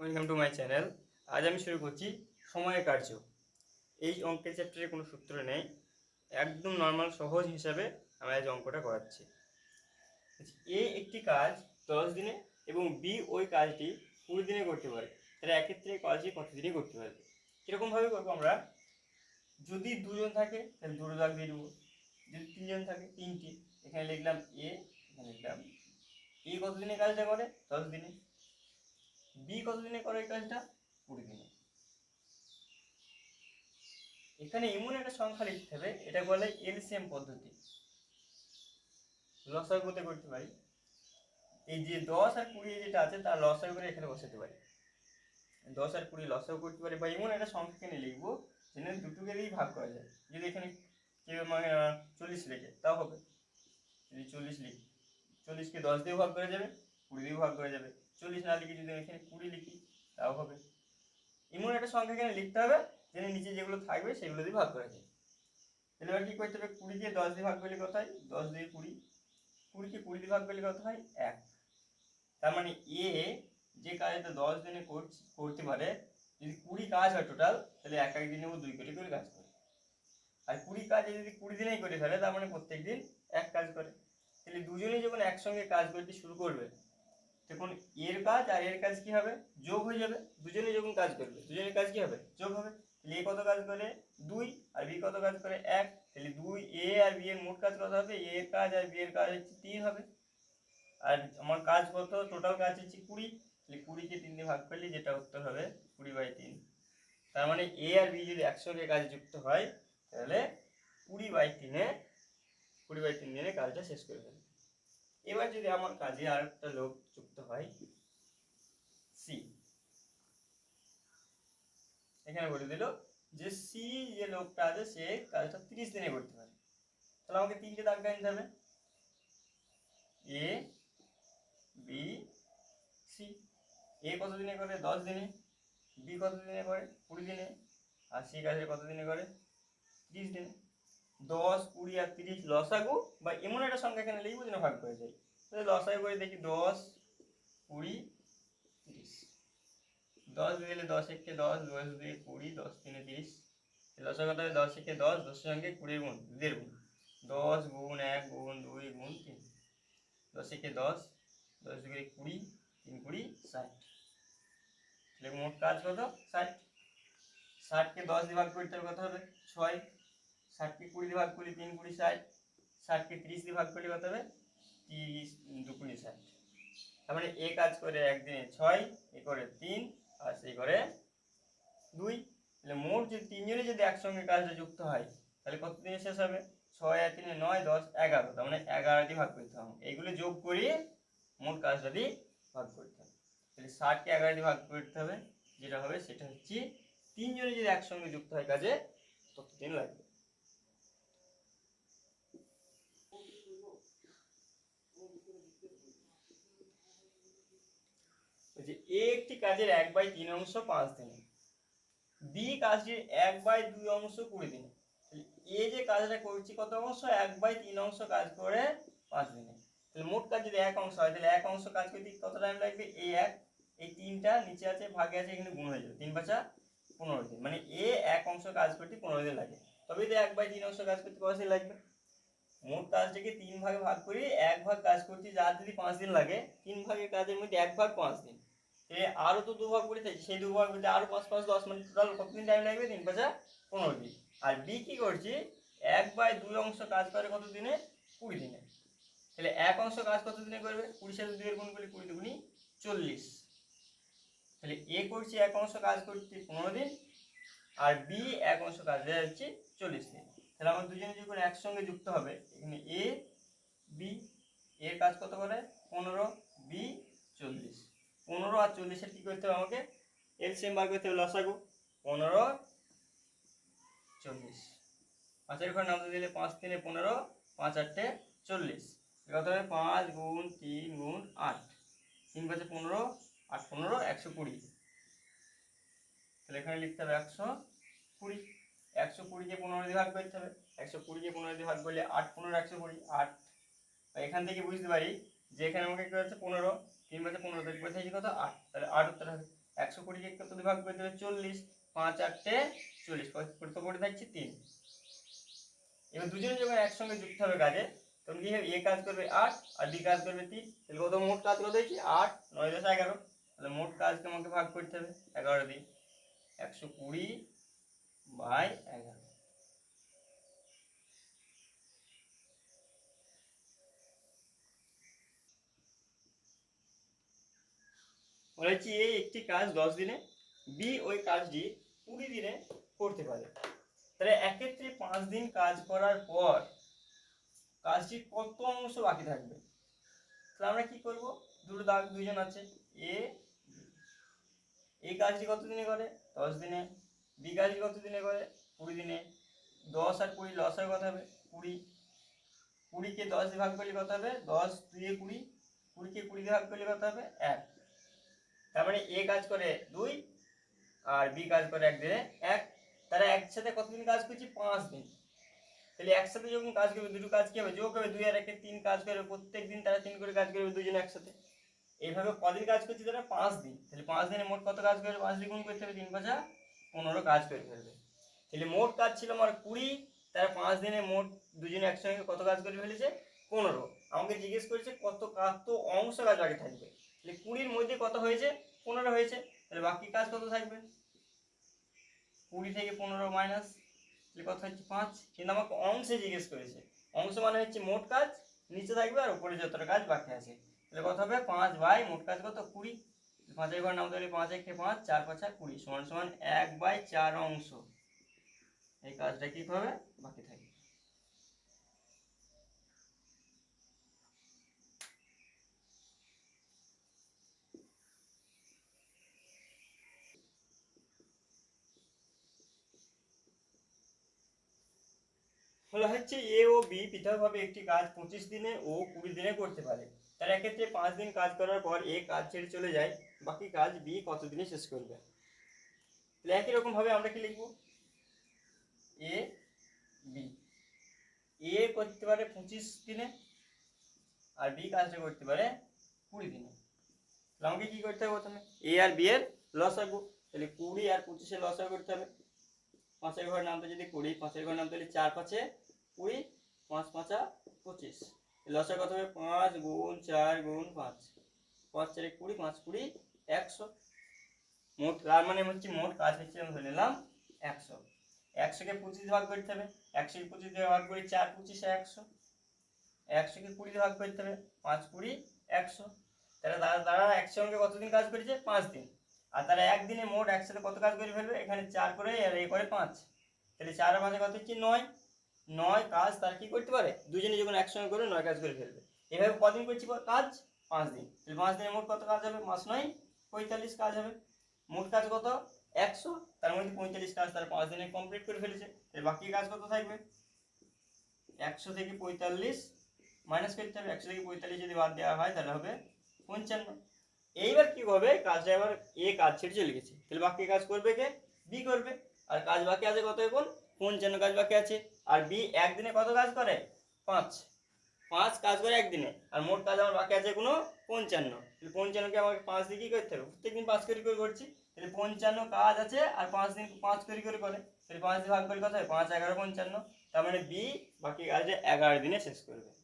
Welcome to my channel আজ আমি শুরু করছি সময় কার্য। এই অঙ্কের চ্যাপ্টারে কোনো সূত্র নেই। একদম নর্মাল সহজ হিসাবে আমি আজ অঙ্কটা করাচ্ছি। এ একটি কাজ দশ দিনে এবং বি ওই কাজটি কুড়ি দিনে করতে পারে। তাহলে এক্ষেত্রে কাজটি কত দিনে করতে পারবে? কীরকমভাবে করব আমরা? যদি দুজন থাকে, তাহলে দুটো দাগ দিয়ে দেবো। যদি তিনজন থাকে, তিনটি। এখানে লিখলাম এ এখানে লিখলাম এ কত দিনে কাজটা করে? দশ দিনে। বি কত দিনে করে এই কাজটা? কুড়ি দিনে। এখানে এমন একটা সংখ্যা লিখতে হবে, এটা বলে এলসিএম পদ্ধতি। লসাগু করতে করতে পারি? এই যে দশ আর কুড়ি যেটা আছে, তার লসাগু করে এখানে বসাতে পারি। দশ আর কুড়ি লসাগু করতে পারি, বা এমন একটা সংখ্যা এখানে লিখব দুটোকে দিয়েই ভাগ করা যায়। যদি এখানে কেউ মানে চল্লিশ লেখে, তাও হবে। যদি চল্লিশ লিখি, চল্লিশকে দশ দিয়েও ভাগ করা যাবে, কুড়ি দিয়েও ভাগ করা যাবে। চল্লিশ না লিখি, যদি এখানে কুড়ি লিখি, তাও হবে। এমন একটা সংখ্যা এখানে লিখতে হবে যেন নিচে যেগুলো থাকবে সেগুলো দিয়ে ভাগ করা যায় তাহলে এবার কি করতে হবে? কুড়ি দিয়ে দশ দিয়ে ভাগ করলে কত হয়? দশ দিয়ে কুড়ি। কুড়িকে কুড়ি দিয়ে ভাগ করলে কত হয়? এক। তার মানে এ যে কাজটা দশ দিনে করতে পারে, যদি কুড়ি কাজ হয় টোটাল তাহলে এক এক দিনে ও দুই কোটি করে কাজ করে। আর কুড়ি কাজে যদি কুড়ি দিনেই করে ফেলে, তার মানে প্রত্যেক দিন এক কাজ করে। তাহলে দুজনেই যখন একসঙ্গে কাজ করতে শুরু করবে তখন এর কাজ আর এর কাজ কি হবে? যোগ হয়ে যাবে। দুজনে যখন কাজ করবে, দুজনের কাজ কি হবে? যোগ হবে। তাহলে এ কত কাজ করে? দুই আর বি কত কাজ করে? এক। তাহলে দুই এ আর বি এর মোট কাজ কত হবে? এ এর কাজ আর বি এর কাজ হচ্ছে তিন হবে। আর আমার কাজ কত? টোটাল কাজ হচ্ছে কুড়ি। তাহলে কুড়িকে তিন দিয়ে ভাগ করলে যেটা উত্তর হবে কুড়ি বাই তিন। তার মানে এ আর বি যদি একসঙ্গে কাজে যুক্ত হয়, তাহলে কুড়ি বাই তিনে, কুড়ি বাই তিন দিনে কাজটা শেষ করে ফেলবে। এবার যদি আমার কাজে আর একটা লোক যুক্ত হয় সি এখানে বলে দিল যে সি যে লোকটা আছে, সে কাজটা তিরিশ দিনে করতে পারে। তাহলে আমাকে তিনটে দাগ নিতে হবে? এ বি সি এ কত দিনে করে? দশ দিনে। বি কত দিনে করে? কুড়ি দিনে। আর সি কাজে কত দিনে করে? তিরিশ দিনে। দশ, কুড়ি আর তিরিশ লসাগু, বা এমন একটা সংখ্যা এখানে লিখব যেন ভাগ করে যাই তাহলে লসাগু করে দেখি দশ, কুড়ি, তিরিশ। দশ দিলে দশ একে দশ দশ দুই কুড়ি, দশ তিনে তিরিশ। লসাগু কত হবে দশ একে দশ, দশের সঙ্গে কুড়ির গুণ দুধের গুণ। দশ গুণ এক, গুণ দুই, গুণ তিন। দশ একে দশ দশ দুই কুড়ি, তিন কুড়ি, ষাট। তাহলে মোট কাজ কত? ষাট। ষাটকে দশ দিয়ে ভাগ করতে হবে কত হবে? ছয়। ষাটকে কুড়ি দিয়ে ভাগ করলে তিন কুড়ি ষাট, ষাটকে তিরিশ দিয়ে ভাগ করলে কত হবে? তিরিশ দু কুড়ি ষাট। তার মানে এ কাজ করে একদিনে ছয়, এ করে তিন, আর সে করে দুই। তাহলে মোট যদি তিনজনে যদি একসঙ্গে কাজটা যুক্ত হয়, তাহলে কত দিনে শেষ হবে? ছয় আর তিনে নয়, দশ, এগারো। তার মানে এগারো দিয়ে ভাগ করতে হবে। এইগুলো যোগ করিয়ে মোট কাজটা দিয়ে ভাগ করতে হবে। তাহলে ষাটকে এগারো দিয়ে ভাগ করতে হবে। যেটা হবে সেটা হচ্ছে তিনজনে যদি একসঙ্গে যুক্ত হয় কাজে তত দিন লাগবে। বলছে এ একটি কাজের এক বাই তিন অংশ পাঁচ দিনে। বি কাজটির এক বাই দুই অংশ কুড়ি দিনে। এ যে কাজটা করছি কত অংশ? এক বাই তিন অংশ কাজ করে পাঁচ দিনে। তাহলে মোট কাজ যদি এক অংশ হয়, তাহলে এক অংশ কাজ করতে কত টাইম লাগবে? এই এক, এই তিনটা নিচে আছে, ভাগে আছে, এখানে গুণ হয়ে যাবে। তিন পাঁচা পনেরো দিন। মানে এ এক অংশ কাজ করতে পনেরো দিন লাগে। তবে তো এক বাই তিন অংশ কাজ করতে কত দিন লাগবে? মোট কাজটাকে তিন ভাগে ভাগ করি এক ভাগ কাজ করতে যার যদি পাঁচ দিন লাগে, তিন ভাগের কাজের মধ্যে এক ভাগ পাঁচ দিন। এ আরও তো দু ভাগ করে থাকি সেই দু ভাগ মধ্যে আরও পাঁচ পাঁচ, দশ মানে টোটাল কতদিন টাইম লাগবে? তিন, পাঁচা পনেরো দিন। আর বি কি করছি? এক বাই দুই অংশ কাজ করে কত দিনে কুড়ি দিনে। তাহলে এক অংশ কাজ কত দিনে করবে? কুড়ি সাথে দুইয়ের গুণ করলে কুড়ি দুগুনি চল্লিশ। তাহলে এ করছি এক অংশ কাজ করছি পনেরো দিন, আর বি এক অংশ কাজ দেওয়া হচ্ছে চল্লিশ দিন। তাহলে আমার দুজনে যখন একসঙ্গে যুক্ত হবে, এখানে এ বি এর কাজ কত করে? পনেরো বি চল্লিশ। পনেরো আর চল্লিশের কী করতে হবে আমাকে? এলসিএম বার করতে হবে লসাগু। পনেরো, চল্লিশ। পাঁচের ঘর নামতে দিলে পাঁচ তিনে পনেরো, পাঁচ আটটে চল্লিশ। কত হবে? পাঁচ গুণ তিন গুণ আট। তিন পাঁচে পনেরো, আট পনেরো, একশো কুড়ি। তাহলে এখানে লিখতে হবে একশো কুড়ি। একশো কুড়িকে পনেরো দিয়ে ভাগ করতে হবে। একশো কুড়িকে পনেরো দিয়ে ভাগ করলে আট পনেরো, একশো কুড়ি, আট। এখান থেকে বুঝতে পারি যে এখানে আমাকে কি হচ্ছে পনেরো। তিন পাঁচে পনেরো থেকে কোথায় কত? আট। তাহলে আট উত্তর হবে একশো কুড়িকে কত ভাগ করতে হবে চল্লিশ। পাঁচ আটটে চল্লিশ। কত করে থাকছে তিন। এবার দুজনে যখন একসঙ্গে যুক্ত হবে কাজে, তখন কি হবে? এ কাজ করবে আট আর বি কাজ করবে তিন। তাহলে কত? মোট কাজ কত হয়েছে? আট। নয় দশ এগারো। তাহলে মোট কাজকে আমাকে ভাগ করতে হবে এগারো দিয়ে। একশো কুড়ি বাই এগারো বলেছি এ একটি কাজ দশ দিনে বি ওই কাজটি কুড়ি দিনে করতে পারে। তাহলে এক্ষেত্রে পাঁচ দিন কাজ করার পর কাজটির কত অংশ বাকি থাকবে? তাহলে আমরা কি করব? দুটো দাগ দুজন আছে। এ এই কাজটি কত দিনে করে? দশ দিনে। বি কাজটি কত দিনে করে? কুড়ি দিনে। দশ আর কুড়ি লস হয়ে কত হবে কুড়ি। কুড়িকে দশ দিয়ে ভাগ করলে কত হবে? দশ, দুইয়ে কুড়ি। কুড়িকে কুড়ি দিয়ে ভাগ করলে কত হবে? এক। তার মানে এ কাজ করে দুই আর বি কাজ করে এক দিনে এক। তারা একসাথে কতদিন কাজ করছে? পাঁচ দিন। তাহলে একসাথে যখন কাজ করবে, দুটো কাজ কি হবে? যোগ হবে দুই আর একে তিন কাজ করবে প্রত্যেক দিন তারা তিন করে কাজ করবে দুজনে একসাথে। এইভাবে কদিন কাজ করছে তারা? পাঁচ দিন। তাহলে পাঁচ দিনে মোট কত কাজ করবে? পাঁচ দিন গুণ করতে হবে তিন পাঁচা পনেরো কাজ করে ফেলবে। তাহলে মোট কাজ ছিল আমার কুড়ি। তারা পাঁচ দিনে মোট দুজনে একসঙ্গে কত কাজ করে ফেলেছে? পনেরো। আমাকে জিজ্ঞেস করেছে কত কত অংশ কাজ বাকি থাকবে? তাহলে কুড়ির মধ্যে কত হয়েছে? পনেরো হয়েছে। তাহলে বাকি কাজ কত থাকবে? কুড়ি থেকে পনেরো মাইনাস তাহলে কত হচ্ছে? পাঁচ। কিন্তু আমাকে অংশে জিজ্ঞেস করেছে। অংশ মানে হচ্ছে মোট কাজ, নিচে থাকবে আর উপরে যতটা কাজ বাকি আছে। তাহলে কত হবে? পাঁচ বাই মোট কাজ কত? কুড়ি। পাঁচের ঘর নাম তাহলে পাঁচ একে পাঁচ, চার পাঁচা কুড়ি। সমান সমান এক বাই চার অংশ। এই কাজটা কি হবে? বাকি থাকবে। বলা হচ্ছে এ ও বি পৃথকভাবে একটি কাজ পঁচিশ দিনে ও কুড়ি দিনে করতে পারে। তার এক্ষেত্রে পাঁচ দিন কাজ করার পর এ কাজ ছেড়ে চলে যায়, বাকি কাজ বি কত দিনে শেষ করবে? তাহলে একই রকম ভাবে আমরা কি লিখব? A B. এ করতে পারে পঁচিশ দিনে আর বি কাজটা করতে পারে কুড়ি দিনে। তাহলে আমাকে কি করতে হবে প্রথমে? এ আর বি এর লস আঁকবো তাহলে কুড়ি আর পঁচিশে লস করতে হবে। পাঁচের ঘর নামতে যদি কুড়ি পাঁচের ঘরের নামতে হলে চার পাঁচে কুড়ি, পাঁচ পাঁচা পঁচিশ। লসের কথা হবে পাঁচ গুণ চার গুণ পাঁচ। পাঁচ চারে কুড়ি, পাঁচ কুড়ি একশো। মোট তার মানে হচ্ছে মোট কাজ হচ্ছে আমি ধরে নিলাম একশো। একশোকে পঁচিশ ভাগ করতে হবে। একশোকে পঁচিশ দিয়ে ভাগ করি চার, পঁচিশে একশো। একশোকে কুড়ি ভাগ করতে হবে, পাঁচ কুড়ি একশো। তারা তারা একশো একসঙ্গে কতদিন কাজ করেছে? পাঁচ দিন। আর তারা একদিনে মোট একসাথে কত কাজ করে ফেলবে? এখানে চার করে আর এ করে পাঁচ। তাহলে চার আর পাঁচে কত হচ্ছে? নয়। নয় কাজ তারা কি করতে পারে? দুজনে যখন একসঙ্গে করে নয় কাজ করে ফেলবে। এভাবে কদিন করছি কাজ পাঁচ দিন। তাহলে পাঁচ দিনে মোট কত কাজ হবে? পাঁচ নয়, পঁয়তাল্লিশ কাজ হবে। মোট কাজ কত? একশো। তার মধ্যে পঁয়তাল্লিশ কাজ তারা পাঁচ দিনে কমপ্লিট করে ফেলেছে। তাহলে বাকি কাজ কত থাকবে? একশো থেকে পঁয়তাল্লিশ মাইনাস করতে হবে। একশো থেকে পঁয়তাল্লিশ যদি বাদ দেওয়া হয় তাহলে হবে পঞ্চান্ন। এইবার কি হবে? কাজটা এবার এ কাজ ছেড়ে চলে গেছে। তাহলে বাকি কাজ করবে কে? বি করবে। আর কাজ বাকি আছে কত এখন? পঞ্চান্ন কাজ বাকি আছে? আর বি একদিনে কত কাজ করে? পাঁচ। পাঁচ কাজ করে একদিনে। আর মোট কাজ আমার বাকি আছে কোনো? পঞ্চান্ন। তাহলে পঞ্চান্নকে আমাকে পাঁচ দিয়ে কী করতে হবে? প্রত্যেকদিন পাঁচ করে করে করছি। তাহলে পঞ্চান্ন কাজ আছে আর পাঁচ দিন পাঁচ করে করে করে। তাহলে পাঁচ দিয়ে ভাগ করে কত হয়? পাঁচ, এগারো, পঞ্চান্ন। তার মানে বি বাকি কাজে এগারো দিনে শেষ করবে।